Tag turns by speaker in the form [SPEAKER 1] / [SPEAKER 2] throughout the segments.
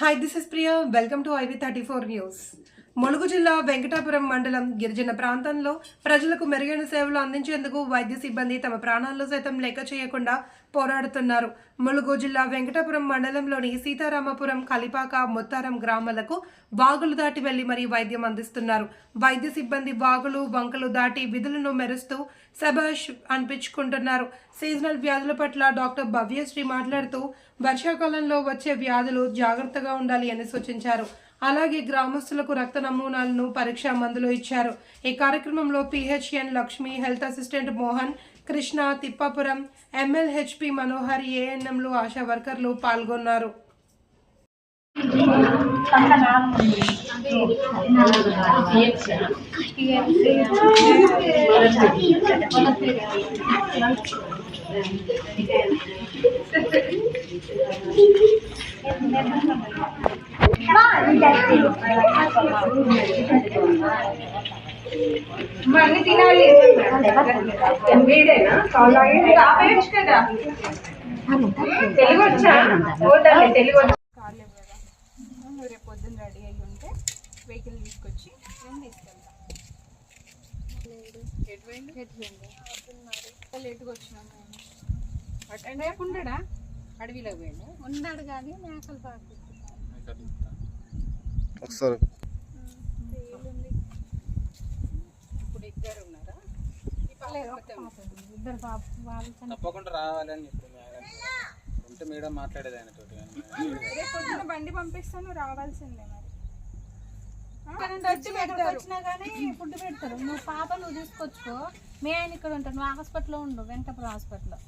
[SPEAKER 1] Hi, this is Priya. Welcome to IV34 News. Mulugu జిల్లా వెంకటాపురం మండలం గిరిజన ప్రాంతంలో ప్రజలకు మెరుగైన సేవలు అందించేందుకు వైద్య సిబ్బంది తమ ప్రాణాల్లో సైతం లెక్క చేయకుండా పోరాడుతున్నారు. ములుగు జిల్లా వెంకటాపురం మండలంలోని సీతారామపురం కలిపాక ముత్తారం గ్రామాలకు వాగులు దాటి వెళ్ళి మరీ వైద్యం అందిస్తున్నారు. వైద్య సిబ్బంది వాగులు వంకలు దాటి విధులను మెరుస్తూ సభాష్ అనిపించుకుంటున్నారు. సీజనల్ వ్యాధుల పట్ల డాక్టర్ భవ్యశ్రీ మాట్లాడుతూ వర్షాకాలంలో వచ్చే వ్యాధులు జాగ్రత్తగా ఉండాలి అని సూచించారు. అలాగే గ్రామస్తులకు రక్త నమూనాలను పరీక్ష మందులు ఇచ్చారు. ఈ కార్యక్రమంలో PHN Lakshmi health assistant Mohan Krishna Thippapuram MLHP Manohar ఏఎన్ఎంలు ఆశా వర్కర్లు పాల్గొన్నారు.
[SPEAKER 2] మళ్ళీ తినాలి వీడేనా ఆపేయచ్చు కదా తెలుగు వచ్చా పోతాలే తెలుగు వచ్చా
[SPEAKER 3] కార్లు ఇవ్వగా నువ్వు రేపు పొద్దున్న రెడీ అయ్యి ఉంటే వెహికల్ తీసుకొచ్చి నేను తీసుకెళ్తా ఎటు పోయిండు? లేటుగా వచ్చినాము మేము రేపు ఉండడా అడవిలో పోయిండు ఉన్నాడు కానీ మేకలు పాకు
[SPEAKER 4] ఒకసారి.
[SPEAKER 5] తప్పకుండా రావాలని చెప్పి మేడం ఉంటే మేడం మాట్లాడేది ఆయన తోటి
[SPEAKER 3] బండి పంపిస్తాను రావాల్సిందే మరి.
[SPEAKER 6] వచ్చినా కానీ ఫుడ్ పెడతారు. నువ్వు పాప నువ్వు తీసుకొచ్చుకో. మే ఆయన ఇక్కడ ఉంటాను నువ్వు హాస్పిటల్లో ఉండు వెంకటపురం హాస్పిటల్లో.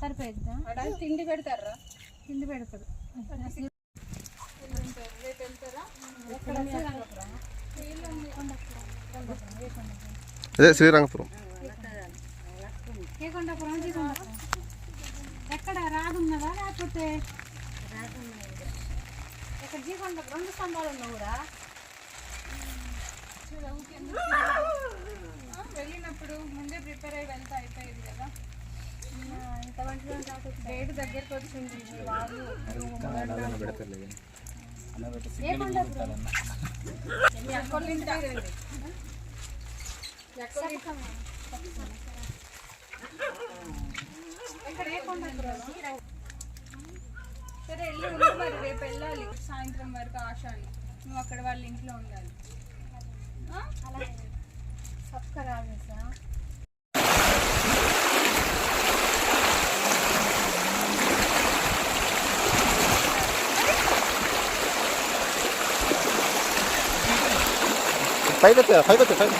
[SPEAKER 6] సరిపోయిద్దా?
[SPEAKER 3] తిండి పెడతారా?
[SPEAKER 6] తిండి పెడతారు
[SPEAKER 4] అదే శ్రీరంగపురం.
[SPEAKER 6] ఎక్కడ? రాదున్నదా? లేకపోతే ఇక్కడ జీ కొండపురం రెండు స్తంభాలు ఉన్నవురా
[SPEAKER 3] వెళ్ళినప్పుడు ముందే ప్రిపేర్ అయ్యి వెళ్తే అయిపోయేది కదా.
[SPEAKER 6] ఇంత వంటలో కాకపోతే
[SPEAKER 3] డేట్ దగ్గరకు వచ్చింది. వాళ్ళు సరే వెళ్ళి ఉండు మరి రేపు వెళ్ళాలి. సాయంత్రం వరకు ఆశాని నువ్వు అక్కడ వాళ్ళ ఇంట్లో ఉండాలి.
[SPEAKER 4] పైకి వచ్చా పైకి వచ్చా పైకి